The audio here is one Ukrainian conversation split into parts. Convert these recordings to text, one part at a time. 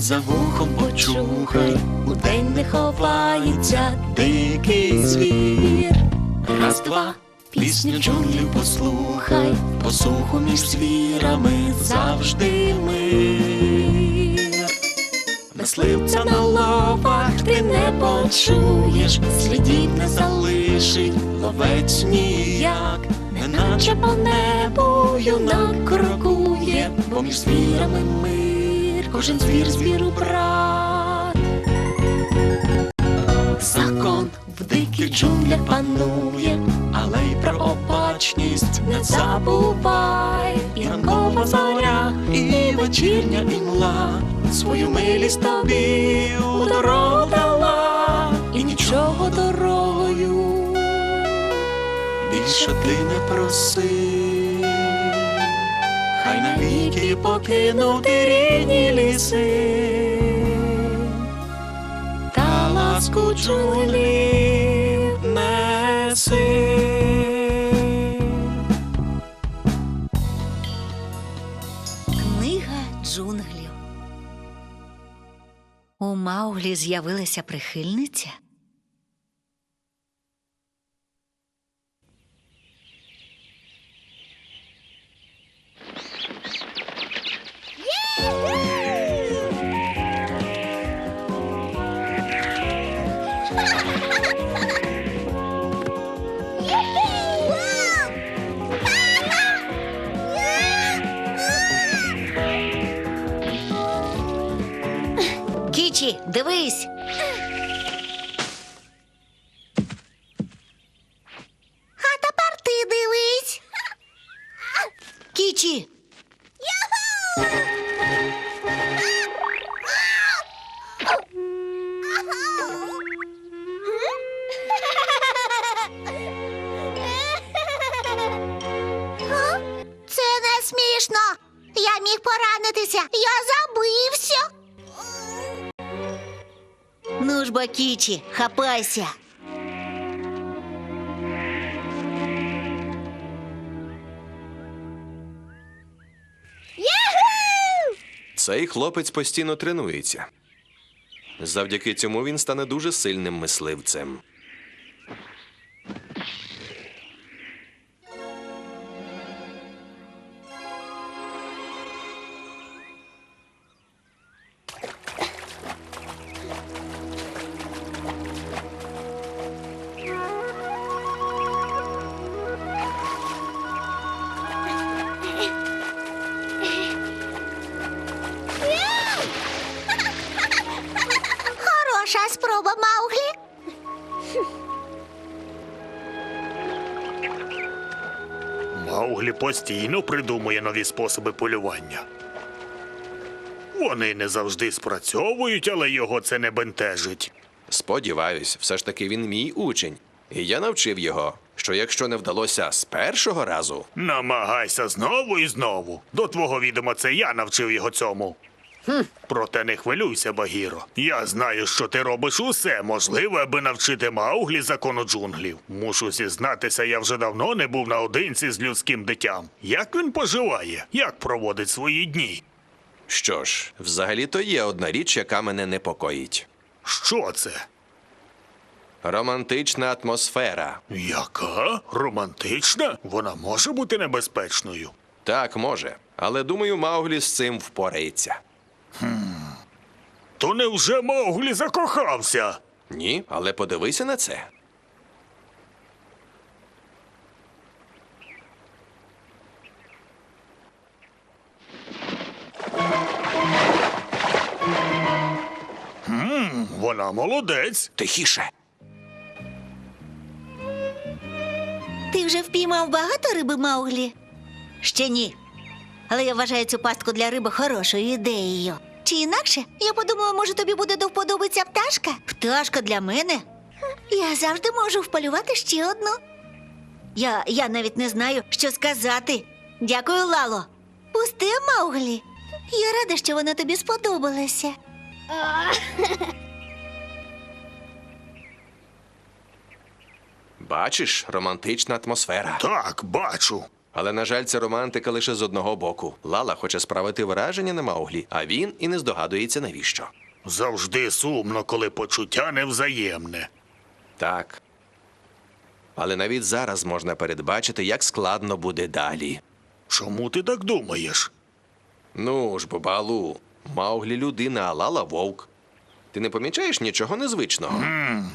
за вухом почухай, удень не ховається дикий звір. Раз, два, пісню джунглів послухай, посуху між звірами завжди мир. Мисливця на ловах ти не почуєш, слідів не залишить ловець ніяк, неначе по небу юнак крокує, бо між звірами мир, кожен звір звіру брат. Закон в диких джунглях панує, але й про обачність не забувай. Ранкова зоря, і вечірня імла свою милість тобі у дорогу дала, і нічого дорогою більше ти не проси. Хай навіки покинути рідні ліси та ласку джунглів неси. Книга джунглів. У Мауглі з'явилася прихильниця. Дивись. А тепер ти дивись. Кічі. Ж хапайся. Цей хлопець постійно тренується. Завдяки цьому він стане дуже сильним мисливцем. Постійно придумує нові способи полювання. Вони не завжди спрацьовують, але його це не бентежить. Сподіваюсь, все ж таки він мій учень. І я навчив його, що якщо не вдалося з першого разу, Намагайся знову і знову. До твого відома це я навчив його цьому. Проте не хвилюйся, Багіро. Я знаю, що ти робиш усе можливе, аби навчити Мауглі закону джунглів. Мушу зізнатися, я вже давно не був наодинці з людським дитям. Як він поживає? Як проводить свої дні? що ж, взагалі-то є одна річ, яка мене непокоїть: Що це? романтична атмосфера. Яка? Романтична? Вона може бути небезпечною. Так, може, але думаю, Мауглі з цим впорається. То невже Мауглі закохався? Ні, але подивися на це. Вона молодець. Тихіше. Ти вже впіймав багато риби, Мауглі? Ще ні. Але я вважаю цю пастку для риби хорошою ідеєю. Чи інакше, я подумала, може тобі буде до вподоби ця пташка? Пташка для мене? Я завжди можу вполювати ще одну. Я, я навіть не знаю, що сказати. Дякую, Лало. Пусти, Мауглі. Я рада, що вона тобі сподобалася. Бачиш, романтична атмосфера. Так, бачу. Але, на жаль, ця романтика лише з одного боку. Лала хоче справити враження на Мауглі, а він і не здогадується навіщо. Завжди сумно, коли почуття невзаємне. Так. Але навіть зараз можна передбачити, як складно буде далі. Чому ти так думаєш? Ну ж, бо, Балу, Мауглі людина, а Лала вовк. Ти не помічаєш нічого незвичного?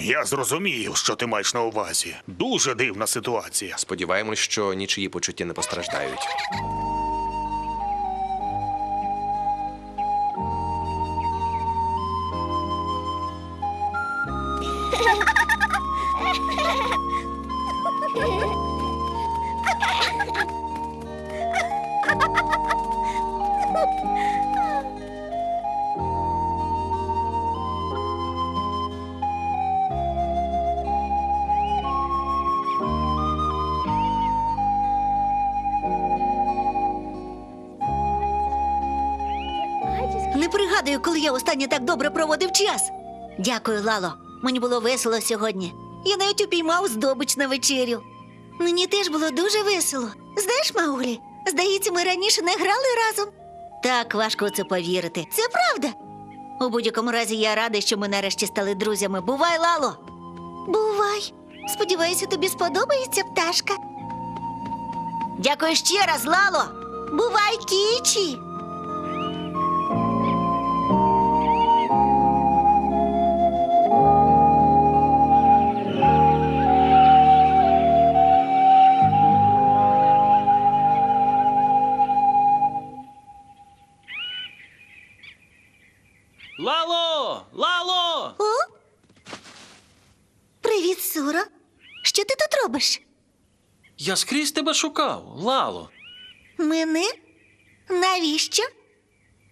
Я зрозумію, що ти маєш на увазі. Дуже дивна ситуація. Сподіваємось, що нічиї почуття не постраждають. я останнє так добре проводив час. Дякую, Лало. Мені було весело сьогодні. Я навіть упіймав здобич на вечерю. Мені теж було дуже весело. Знаєш, Мауглі, здається, ми раніше не грали разом. Так, важко це повірити. Це правда. У будь-якому разі я радий, що ми нарешті стали друзями. Бувай, Лало. Бувай. Сподіваюся, тобі сподобається пташка. Дякую ще раз, Лало. Бувай, Кічі. Тебе шукав, Лало. Мене? Навіщо?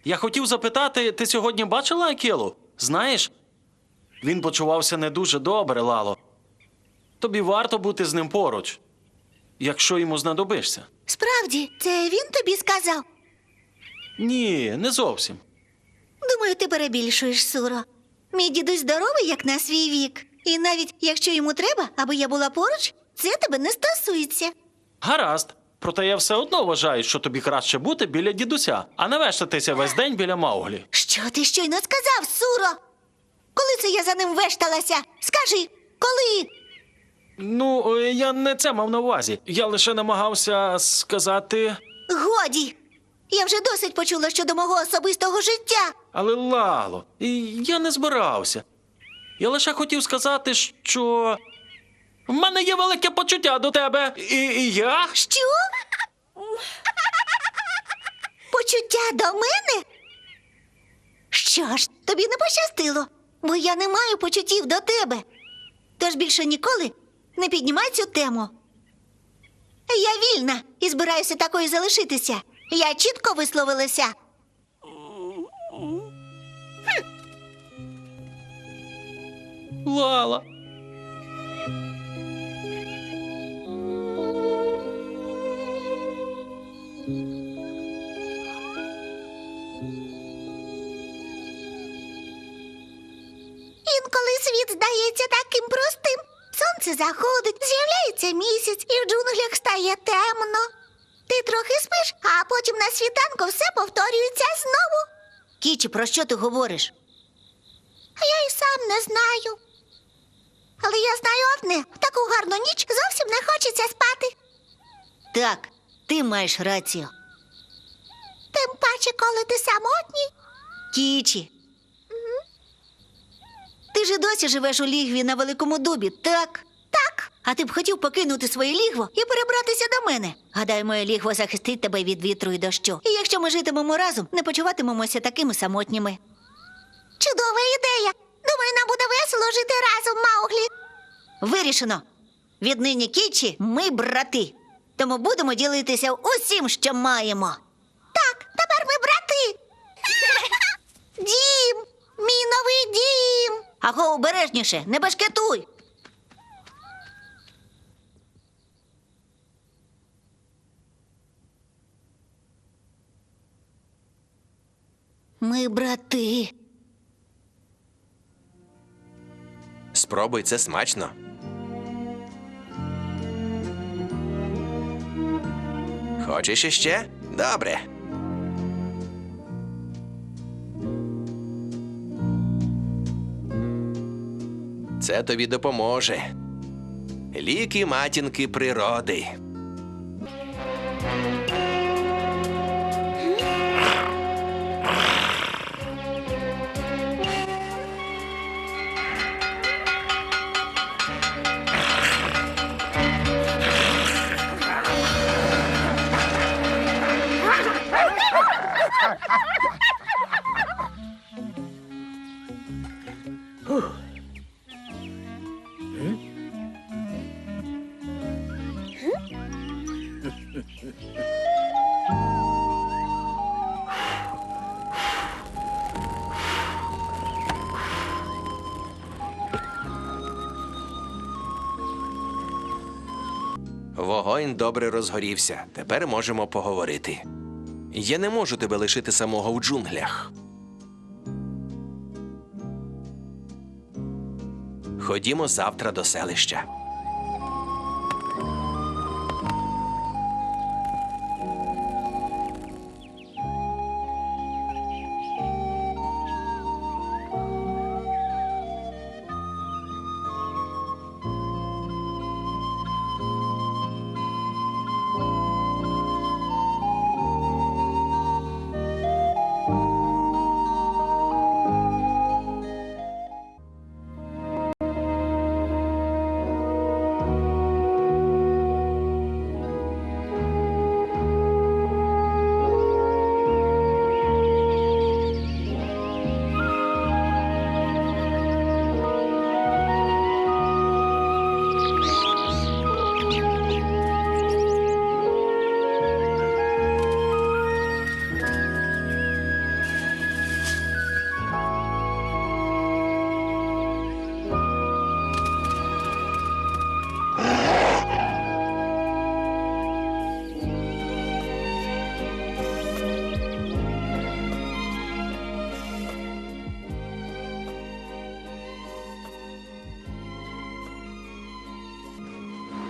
Я хотів запитати, ти сьогодні бачила Акелу? Знаєш, він почувався не дуже добре, Лало. Тобі варто бути з ним поруч, якщо йому знадобишся. Справді, це він тобі сказав. Ні, не зовсім. Думаю, ти перебільшуєш, Суро. Мій дідусь здоровий, як на свій вік. І навіть якщо йому треба, аби я була поруч, це тебе не стосується. Гаразд. Проте я все одно вважаю, що тобі краще бути біля дідуся, а не вештатися весь день біля Мауглі. Що ти щойно сказав, Суро? Коли це я за ним вешталася? Скажи, коли? Ну, е, я не це мав на увазі. Я лише намагався сказати. Годі. Я вже досить почула щодо мого особистого життя. Але Лало, і я не збирався. Я лише хотів сказати, що в мене є велике почуття до тебе. І, і я. Що? Почуття до мене? Що ж, тобі не пощастило, бо я не маю почуттів до тебе. Тож більше ніколи не піднімай цю тему. Я вільна і збираюся такою залишитися. Я чітко висловилася. Лала. Інколи світ здається таким простим. Сонце заходить, з'являється місяць, і в джунглях стає темно. Ти трохи спиш, а потім на світанку все повторюється знову. Кічі, про що ти говориш? А я й сам не знаю. Але я знаю одне: в таку гарну ніч зовсім не хочеться спати. Так, ти маєш рацію. Тим паче, коли ти самотній. Кічі. Ти ж і досі живеш у лігві на великому дубі, так? Так, А ти б хотів покинути своє лігво і перебратися до мене. Гадаю, моє лігво захистить тебе від вітру і дощу. І якщо ми житимемо разом, не почуватимемося такими самотніми. чудова ідея. Думаю, нам буде весело жити разом, Мауглі. Вирішено. Віднині Кічі ми брати. Тому будемо ділитися усім, що маємо. Так, тепер ми брати. Дім, мій новий дім. Аго, обережніше, не башкетуй. Ми брати. Спробуй це смачно. Хочеш іще? Добре. Це тобі допоможе. Ліки матінки природи. Вогонь добре розгорівся. Тепер можемо поговорити. Я не можу тебе лишити самого в джунглях. Ходімо завтра до селища.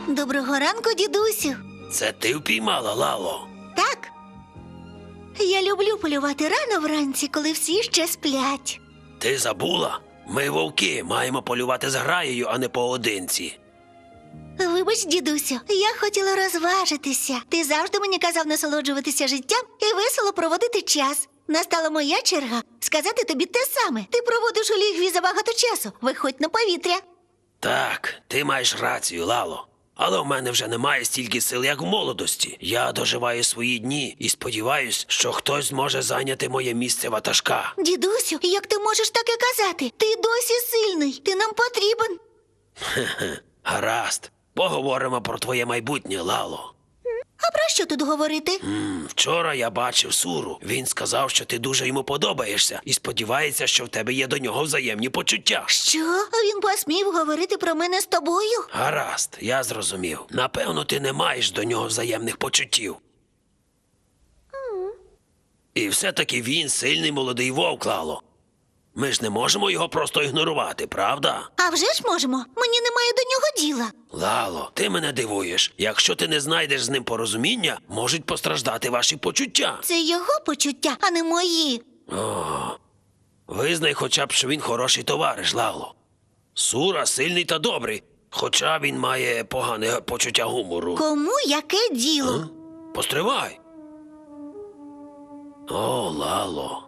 Доброго ранку, дідусю. Це ти впіймала, Лало? Так. Я люблю полювати рано вранці, коли всі ще сплять. Ти забула? Ми вовки маємо полювати з граєю, а не поодинці. Вибач, дідусю, я хотіла розважитися. Ти завжди мені казав насолоджуватися життям і весело проводити час. Настала моя черга сказати тобі те саме. Ти проводиш у лігві забагато часу. Виходь на повітря. Так, ти маєш рацію, Лало. Але в мене вже немає стільки сил, як в молодості. Я доживаю свої дні і сподіваюсь, що хтось зможе зайняти моє місце ватажка. Дідусю, як ти можеш таке казати? Ти досі сильний. Ти нам потрібен. Гаразд, поговоримо про твоє майбутнє, Лало. А про що тут говорити? М, Вчора я бачив Суру. Він сказав, що ти дуже йому подобаєшся, і сподівається, що в тебе є до нього взаємні почуття. Що? А Він посмів говорити про мене з тобою? Гаразд, я зрозумів. Напевно, ти не маєш до нього взаємних почуттів. І все-таки він сильний молодий вовк, Лало. Ми ж не можемо його просто ігнорувати, правда? А вже ж можемо. Мені немає до нього діла. Лало, ти мене дивуєш. Якщо ти не знайдеш з ним порозуміння, можуть постраждати ваші почуття. Це його почуття, а не мої. Визнай хоча б, що він хороший товариш, Лало. Сура сильний та добрий, хоча він має погане почуття гумору. Кому яке діло? Постривай. О, Лало.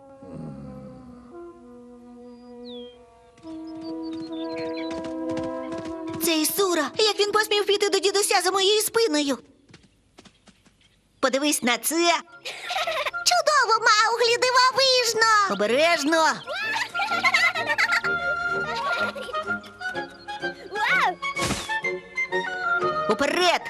Це Ісура. Як він посмів піти до дідуся за моєю спиною? Подивись на це. Чудово, Мауглі, дивовижно! Обережно. Уперед.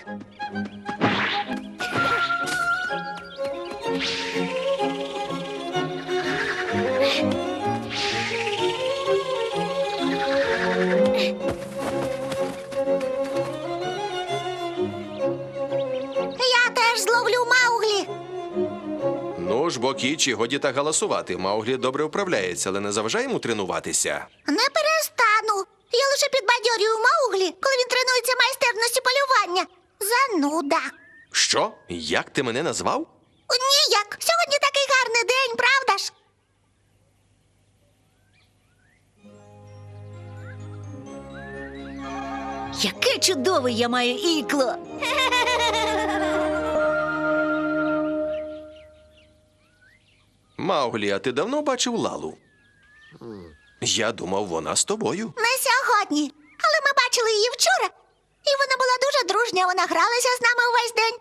Ж, бо кічі, годі так галасувати. Мауглі добре вправляється, але не заважай йому тренуватися. Не перестану. Я лише підбадьорюю Мауглі, коли він тренується майстерності полювання. Зануда. Що? Як ти мене назвав? Ніяк. Сьогодні такий гарний день, правда ж? Яке чудове я маю ікло! Мауглі, а ти давно бачив Лалу? Я думав, вона з тобою. Не сьогодні. Але ми бачили її вчора. І вона була дуже дружня, вона гралася з нами увесь день.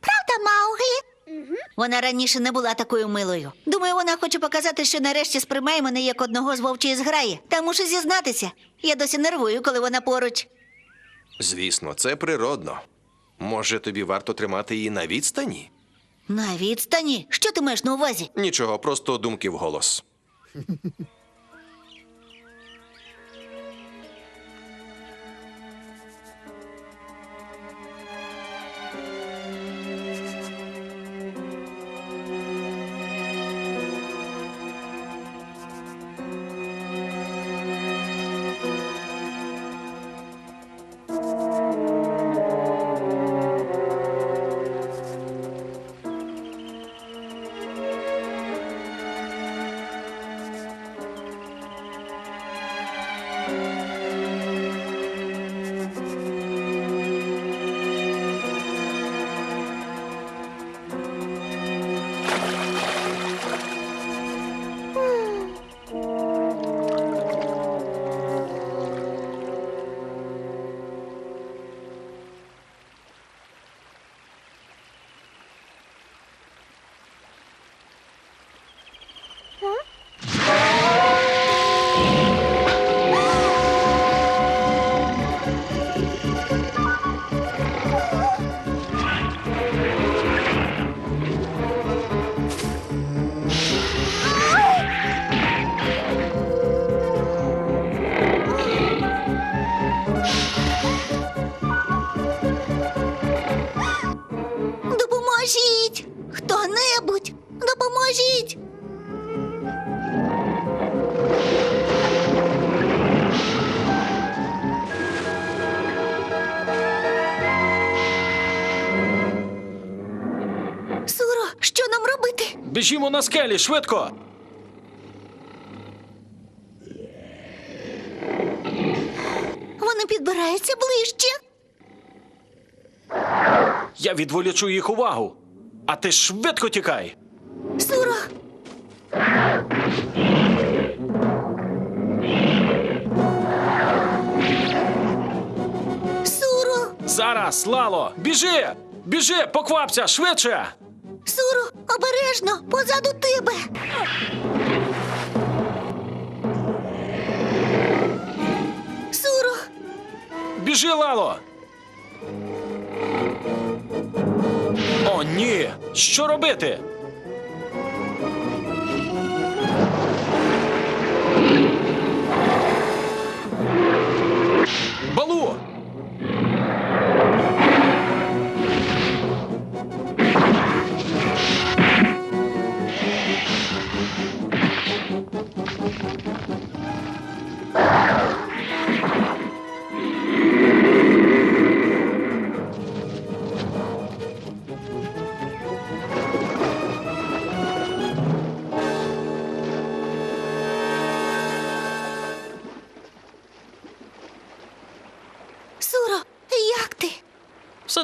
Правда, Мауглі? Вона раніше не була такою милою. Думаю, вона хоче показати, що нарешті сприймає мене як одного з вовчої зграї. Та мушу зізнатися, я досі нервую, коли вона поруч. Звісно, це природно. Може, тобі варто тримати її на відстані? На відстані. Що ти маєш на увазі? Нічого, просто думки вголос. Біжімо на скелі, швидко! Вони підбираються ближче. Я відволічу їх увагу. А ти швидко тікай. Суро, Суро, Зараз, Лало, біжи! Біжи, поквапся, швидше! Суро, обережно, позаду тебе. Суро, Біжи, Лало! О, ні! Що робити?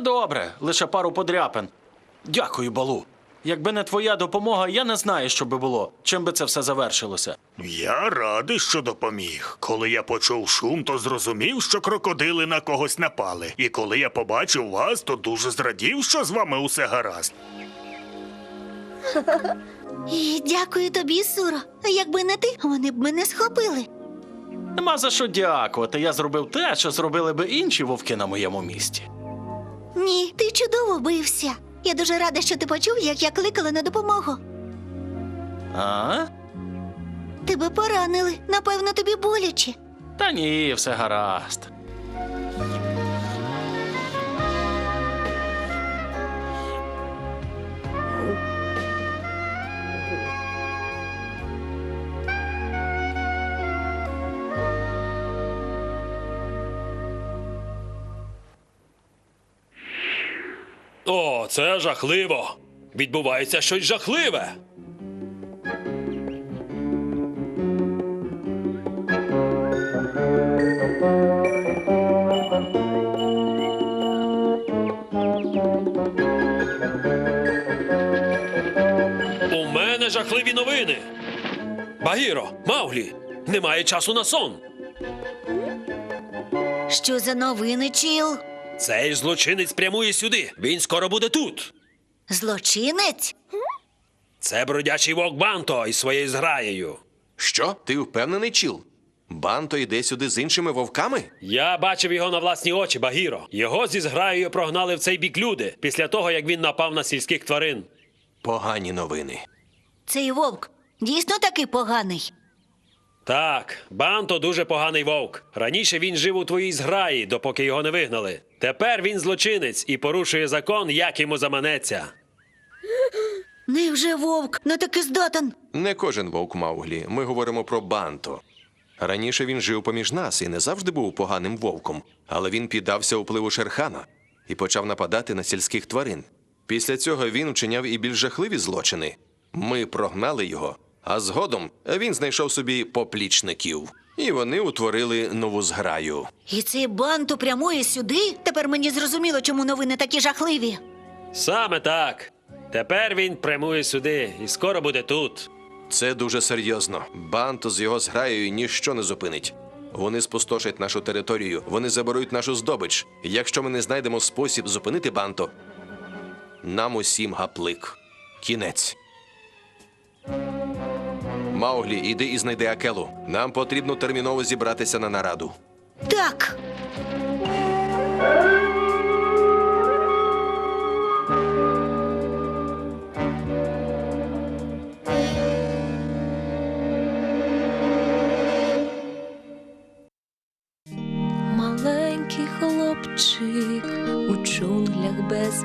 Все добре, лише пару подряпин. Дякую, Балу. Якби не твоя допомога, я не знаю, що би було, чим би це все завершилося. Я радий, що допоміг. Коли я почув шум, то зрозумів, що крокодили на когось напали. І коли я побачив вас, то дуже зрадів, що з вами усе гаразд. І дякую тобі, Суро. Якби не ти, вони б мене схопили. Нема за що дякувати. Я зробив те, що зробили би інші вовки на моєму місці. Ні, ти чудово бився. Я дуже рада, що ти почув, як я кликала на допомогу. А? Тебе поранили. Напевно, тобі боляче. Та ні, все гаразд. О, це жахливо. Відбувається щось жахливе. У мене жахливі новини. Багіро, Мауглі, немає часу на сон. Що за новини, Чіл? Цей злочинець прямує сюди. Він скоро буде тут. Злочинець? Це бродячий вовк Банто із своєю зграєю. Що? Ти впевнений, чіл? Банто йде сюди з іншими вовками? Я бачив його на власні очі, Багіро. Його зі зграєю прогнали в цей бік люди після того, як він напав на сільських тварин. Погані новини. Цей вовк дійсно такий поганий. Так, Банто дуже поганий вовк. Раніше він жив у твоїй зграї, допоки його не вигнали. Тепер він злочинець і порушує закон, як йому заманеться. Невже вовк на таки здатен? Не кожен вовк Мауглі. Ми говоримо про Банто. Раніше він жив поміж нас і не завжди був поганим вовком, але він піддався впливу Шерхана і почав нападати на сільських тварин. Після цього він вчиняв і більш жахливі злочини. Ми прогнали його, а згодом він знайшов собі поплічників, і вони утворили нову зграю. І цей банту прямує сюди? Тепер мені зрозуміло, чому новини такі жахливі. Саме так. Тепер він прямує сюди і скоро буде тут. Це дуже серйозно. Банто з його зграєю ніщо не зупинить. Вони спустошать нашу територію, вони заберуть нашу здобич. Якщо ми не знайдемо спосіб зупинити банто, нам усім гаплик. Кінець. Мауглі, іди і знайди Акелу. Нам потрібно терміново зібратися на нараду. Так. Маленький хлопчик у джунглях без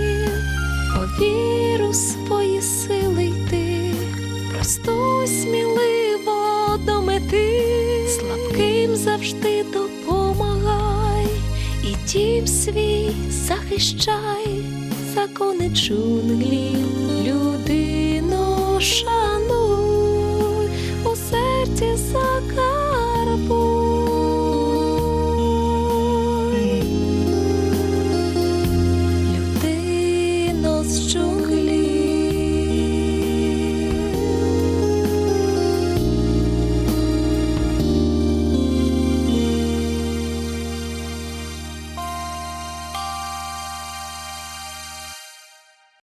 повір у свої сили йти, просто сміливо до мети, слабким завжди допомагай, і дім свій захищай, закони джунглів